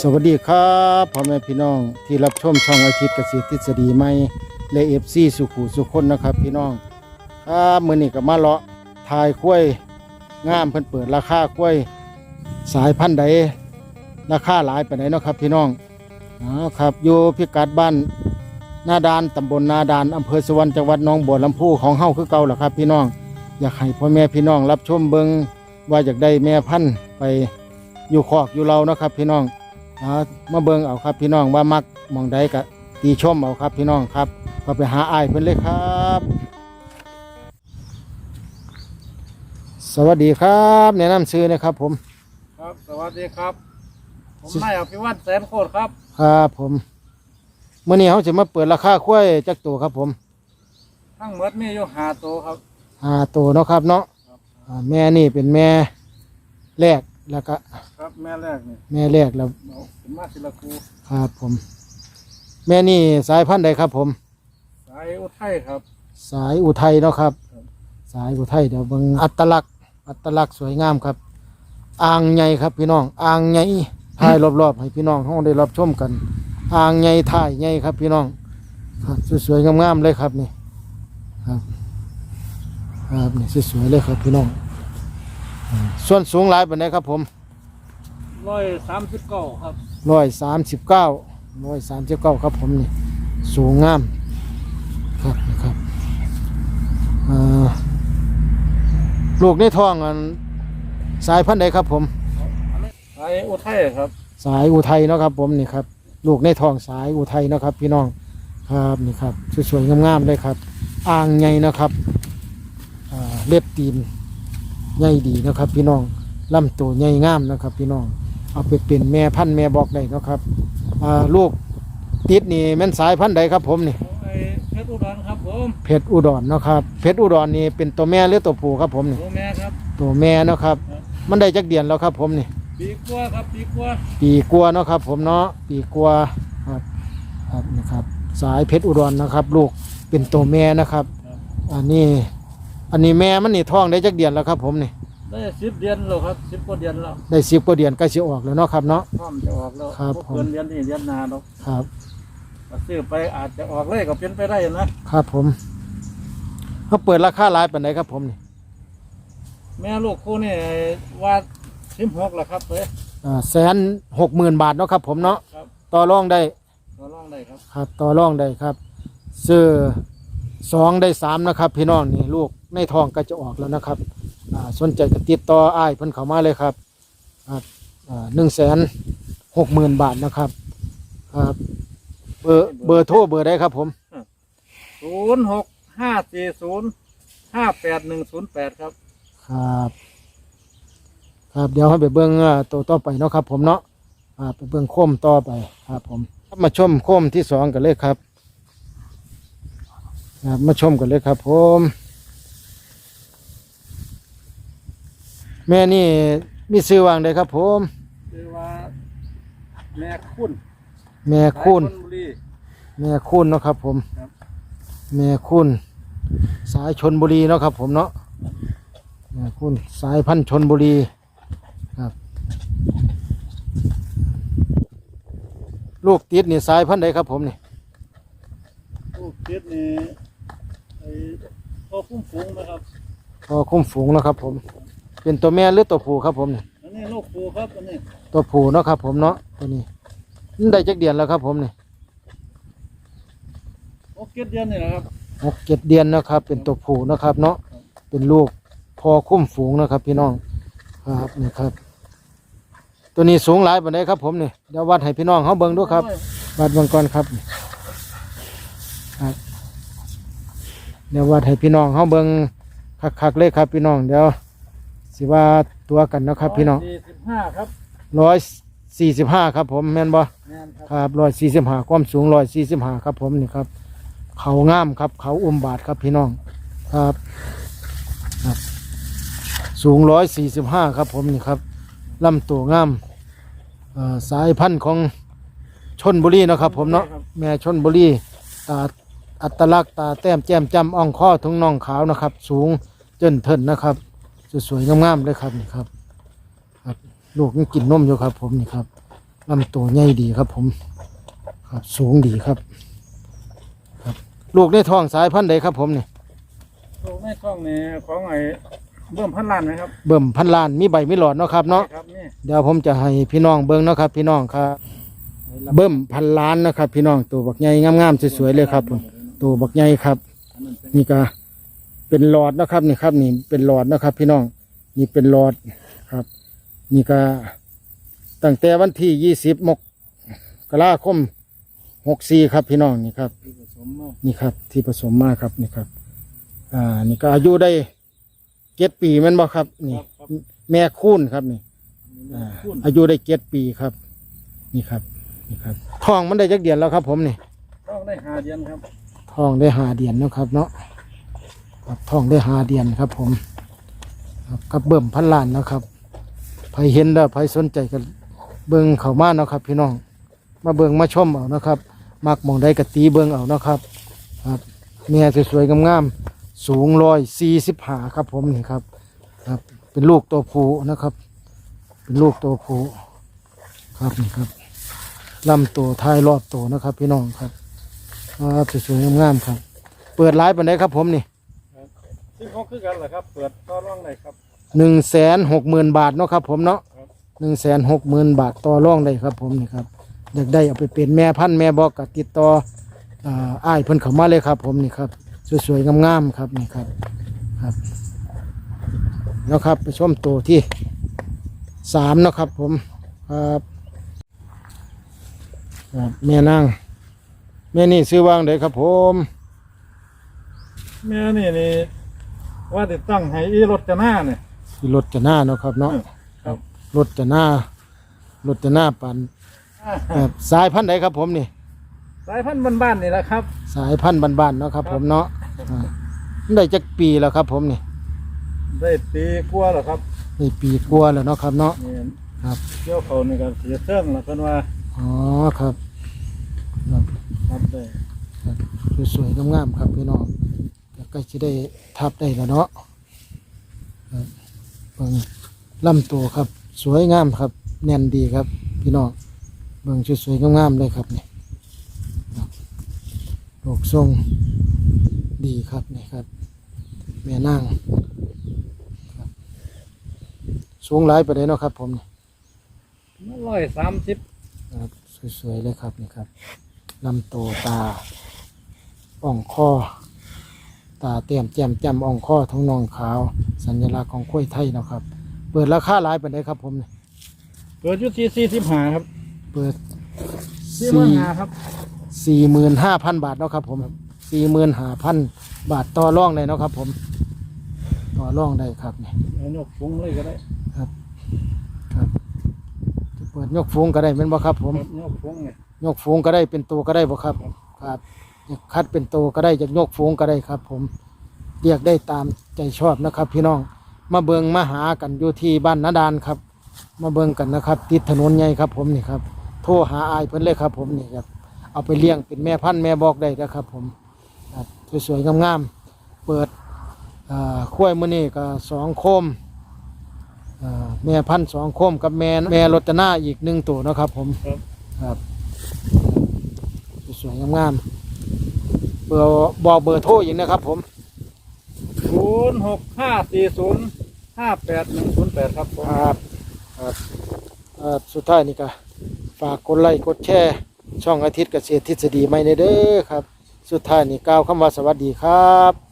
สวัสดีครับพ่อแม่พี่น้องที่รับชมช่องอาทิตย์เกษตรทฤษฎีใหม่และเอฟซีสุขุสุคนนะครับ พี่น้องครับมือนี้ก็มาเลาะทายกล้วยงามเพิ่นเปิดราคากล้วยสายพันธุ์ใดราคาหลายปานเนาะครับ พี่น้องอ๋อครับอยู่พิกัดบ้านนาดานตำบลนาดานอำเภอสวรรณจังหวัดหนองบัวลำพูของเฮาคือเก่าแหละครับ พี่น้อง อยากให้พ่อแม่พี่น้องรับชมเบิงว่าอยากได้แม่พันธุ์ไปอยู่คอกอยู่เราเนาะครับ พี่น้อง เอามาเบิ่งเอาครับพี่น้องว่ามักหมองใดก็ตีชมเอาครับพี่น้องครับก็ไปหาอ้ายเพิ่นเลยครับ สวัสดีครับแนะนำชื่อนะครับผมครับ สวัสดีครับ ผมนายอภิวัตแสนโคตรครับ ครับผมเมื่อนี้เขาจะมาเปิดราคาคุ้วยจักตัวครับผมทั้งหมดมีอยู่หาตัวครับห้าตัวเนาะครับเนาะครับอ่าแม่นี่เป็นแม่แรก แล้วก็ครับแม่แรกนี่แม่แรกแล้วเอาเป็นมาศิลคูครับผม แม่นี่สายพันธุ์ใดครับผม สายอุทัยครับ สายอุทัยเนาะครับ ครับ สายอุทัยเดี๋ยวเบิ่งอัตลักษณ์ อัตลักษณ์สวยงามครับอ่างใหญ่ครับพี่น้องอ่างใหญ่ถ่ายรอบๆให้พี่น้องเขาได้รับชมกันอ่างใหญ่ถ่ายใหญ่ครับพี่น้องครับสวยๆงามๆเลยครับนี่ครับครับนี่สวยๆเลยครับพี่น้องอ่า ส่วนสูงหลายปานใดครับผมร้อยสามสิบเก้าครับร้อยสามสิบเก้าร้อยสามสิบเก้าครับผมนี่สูงงามครับนะครับอ่าลูกในท้องอันสายพันธุ์ใดครับผมสายอุทัยครับ สายอุทัยเนาะครับผมนี่ครับลูกในท้องสายอุทัยเนาะครับ พี่น้องครับนี่ครับสวยๆงามๆเลยครับ อ่างใหญ่นะครับอ่าเล็บตีน ใหญ่ดีนะครับ พี่น้องลำตัวใหญ่งามนะครับ พี่น้องเอาไปเป็นแม่พันธุ์แม่บอกได้เนาะครับอ่าลูกติดนี่แม่นสายพันธุ์ใดครับผมนี่ ไอ้เพชรอุดรครับผมเพชรอุดรเนาะครับเพชรอุดรนี่เป็นตัวแม่หรือตัวผู้ครับผมนี่ตัวแม่ครับ ตัวแม่เนาะครับครับ มันได้จักเดือนแล้วครับผมนี่ ปีกัวครับปีกัวปีกัวาเนาะครับ ผมเนาะปีกัวาครับครับนะครับ สายเพชรอุดรนะครับ ลูกเป็นตัวแม่นะครับ อันนี้ อันนี้แม่มันนี่ท้องได้จักเดือนแล้วครับ ผมนี่ได้สิบเดือนแล้วครับสิบกว่าเดือนแล้วได้สิบกว่าเดือนใกล้สิออกแล้วเนาะครับเนาะ พร้อมจะออกแล้วครับเกินเดือนนี้เดือนหนาหรอกครับก็ซื้อไปอาจจะออกเลยก็เป็นไปได้นะครับผมเขาเปิดราคาหลายปานใดครับผมนี่แม่ลูกคู่นี่ว่าสิบหกแล้วครับเฮ้ยแสนหกหมื่นบาทเนาะครับ ผมเนาะครับ ต่อรองได้ก็ลองได้ครับครับต่อรองได้ครับซื้อสองได้สามนะครับ พี่น้องนี่ลูก ในท้องก็จะออกแล้วนะครับอ่าสนใจก็ติดต่ออ้ายเพิ่นเข้ามาเลยครับหนึ่งแสนหกหมื่นบาทนะครับครับเบอร์เบอร์โทรเบอร์ได้ครับผมศูนย์หกห้าสี่ศูนย์ห้าแปดหนึ่งศูนย์แปดครับ ครับ ครับเดี๋ยวให้ไปเบิ้งอ่าตัวต่อไปเนาะครับ ผมเนาะอ่าไปเบิ้งโคมต่อไปครับ ผมมาชมโคมที่สองกันเลยครับครับ มาชมกันเลยครับ ผม แม่นี่มีซื้อวางได้ครับผมคือว่าแม่คุณแม่คุณสายชลบุรี แม่คุณเนาะครับผมครับ แม่คุณสายชนบุรีเนาะครับ ผมเนาะแม่คุณสายพันธุ์ชนบุรีครับ ลูกติดนี่สายพันธุ์ใดครับผมนี่ลูกเจ็ดนี่ไอ้พ่อคุ้มฝูงนะครับพอคุ้มฝูงเนาะครับผม เป็นตัวแม่หรือตัวผู้ครับผมนี่อันนี้ลูกปูครับอันนี้ตัวผู้เนาะครับ ผมเนาะตัวนี้มันได้จักเดือนแล้วครับ ผมนี่โอเก็ดเดือนนี่นะครับหกเจ็ดเดือนนะครับ เป็นตัวผู้นะครับ เนาะเป็นลูกพอคุ้มฝูงนะครับ พี่น้องครับนี่ครับ ตัวนี้สูงหลายปานใดครับ ผมนี่เดี๋ยววัดให้พี่น้องเขาเบิ่งดูครับวัดเบิ่งก่อนครับครับ เดี๋ยววัดให้พี่น้องเขาเบิ่งคักๆเลยครับ พี่น้องเดี๋ยว สิว่าตัวกันเนาะครับ พี่น้องสี่สิบห้าครับร้อยสี่สิบห้าครับ ผมแม่นบ่แม่นครับครับร้อยสี่สิบห้าความสูงร้อยสี่สิบห้าครับ ผมนี่ครับ เขางามครับ เขาอุ้มบาทครับพี่น้องครับครับสูงร้อยสี่สิบห้าครับ ผมนี่ครับลำตัวงามเอ่อสายพันธุ์ของชนบุรีเนาะครับ ผมเนาะแม่ชนบุรีตาอัตลักษณ์ตาแต้มแจ่มจำอ่องข้อทุงน่องขาวนะครับ สูงเจนเทินนะครับ สวยๆงามๆเลยครับนี่ครับครับลูกยังกินนมอยู่ครับ ผมนี่ครับลำตัวใหญ่ดีครับ ผม ครับสูงดีครับ ครับ ลูกได้ท้องสายพันธุ์ใดครับ ผมเนี่ยลูกในท้องนี่ของไอ้เบิ่มพันล้านไหมครับเบิ่มพันล้านมีใบมีหลอดเนาะครับเนาะครับนี่เดี๋ยวผมจะให้พี่น้องเบิ่งเนาะครับ พี่น้องครับเบิ่มพันล้านนะครับ พี่น้องตัวบักใหญ่งามๆสวยๆเลยครับผมตัวบักใหญ่ครับอันนั้นเป็นนี่ก็ เป็นหลอดนะครับนี่ครับ นี่เป็นหลอดนะครับ พี่น้องนี่เป็นหลอดครับ นี่ก็ตั้งแต่วันที่ยี่สิบมกราคมหกสี่ครับพี่น้องนี่ครับที่ผสมมานี่ครับ ที่ผสมมาครับนี่ครับ อ่า นี่ก็อายุได้เจ็ดปีแมันบ่ครับ นี่ แม่คูนครับนี่อ่าคุณอายุได้เจ็ดปีครับ นี่ครับ นี่ครับท้องมันได้จักเดือนแล้วครับ ผมนี่ต้องได้หาเดือนครับท้องได้หาเดือนเนาะครับ เนาะ ครับท้องได้หาเดือนครับ ผมครับกับเบิ่มพันล้านนะครับใครเห็นแล้วใครสนใจก็เบิ่งเข้ามาเนาะครับ พี่น้อง มาเบิ่งมาชมเอานะครับมักมองใดกตีเบิ่งเอานะครับ ครับแม่สวยๆงามๆสูงร้อยสี่สิบหาครับ ผมนี่ครับ ครับ เป็นลูกตัวผู้นะครับ เป็นลูกตัวผู้ครับนี่ครับลำตัวท้ายรอบตัวนะครับ พี่น้องครับครับสวยๆงามๆครับ เปิดไลฟ์ปันไดครับผมนี่ ซึ่งเขาคือกันแหละครับ เปิดต่อร่องได้ครับ หนึ่งแสนหกหมื่นบาทเนาะครับผมเนาะครับ หนึ่งแสนหกหมื่นบาทต่อรองได้ครับผมนี่ครับอยากได้เอาไปเป็นแม่พันธุ์แม่บอกกับติดต่ออ่าอ้ายเพิ่นเข้ามาเลยครับผมนี่ครับสวยๆงามๆครับนี่ครับครับแล้วครับไปชมตัวที่สามเนาะครับผมครับครับแม่นางแม่นี่ซื้อวางเด้ครับผม แม่นี่นี่ ว่าติดตั้งให้อีรถจะหน้าเนี่ย ที่รถจะหน้าเนาะครับเนาะครับ รถจะหน้ารถจะหน้าปันแบบสายพันธุ์ใดครับผมนี่ สายพันธุ์บ้านๆนี่แหละครับ สายพันธุ์บ้านๆเนาะครับ ผมเนาะอ่ามันได้จักปีแล้วครับ ผมนี่ได้ปีกว่าแล้วครับได้ปีกว่าแล้วเนาะครับเนาะ นี่ครับ เกี่ยวเขานี่ก็เสียเครื่องแล้วกันว่าอ๋อครับครับ ครับได้ครับสวยๆงามๆครับพี่น้องแล้ว ก็จะได้ทับได้แล้วเนาะครับเบิ่งลำตัวครับ สวยงามครับ แน่นดีครับ พี่น้องเบิ่งสวยๆงามๆเลยครับนี่ครับโลกทรงดีครับนี่ครับ แม่นางครับสูงหลายไปเลยเนาะครับ ผมนี่ร้อยสามสิบครับสวยๆเลยครับนี่ครับลำตัวตาอ่องคอ ตาเตียมแจ่มจำอ่องคอท้องนองขาว สัญลักษณ์ของกล้วยไทยเนาะครับ เปิดราคาหลายไปเลยครับผมนี่เปิดอยู่ที่สี่สิบห้าครับเปิดสี่หมื่นห้าครับสี่หมื่นห้าพันบาทเนาะครับผมสี่หมื่นห้าพันบาทต่อรองเลยเนาะครับ ผม ต่อรองได้ครับนี่เอายกฟุ้งเลยก็ได้ครับจะเปิดยกฟูงก็ได้เป็นบ่ครับ ผมครับยกฟุ้งเนี่ยยกฟูงก็ได้เป็นตัวก็ได้บ่ครับ ครับอยาก คัดเป็นตัวก็ได้อยากยกฟูงก็ได้ครับ ผมเรียกได้ตามใจชอบนะครับ พี่น้องมาเบิงมาหากันอยู่ที่บ้านนาดานครับ มาเบิงกันนะครับติดถนนใหญ่ครับ ผมนี่ครับ โทรหาอายเพิ่นเลยครับ ผมนี่ครับเอาไปเลี้ยงเป็นแม่พันธุ์แม่บอกได้นะครับ ผมครับสวยๆงามๆเปิดอ่าขั้วยมือนี่ก็สองโคมอ่าแม่พันธุ์สองโคมกับแม่แม่รจนาอีกหนึ่งตัวเนาะครับ ผมครับครับสวยๆงามๆ เบอร์บอกเบอร์โทรอีกนะครับ ผมศูนย์หกห้าสี่ศูนย์ห้าแปดหนึ่งศูนย์แปดครับผมครับครับเอ่อสุดท้ายนี่ก็ฝากกดไลค์กดแชร์ช่องอาทิตย์เกษตรทฤษฎีไม่เด้อครับ สุดท้ายนี่กล่าวคำว่าสวัสดีครับ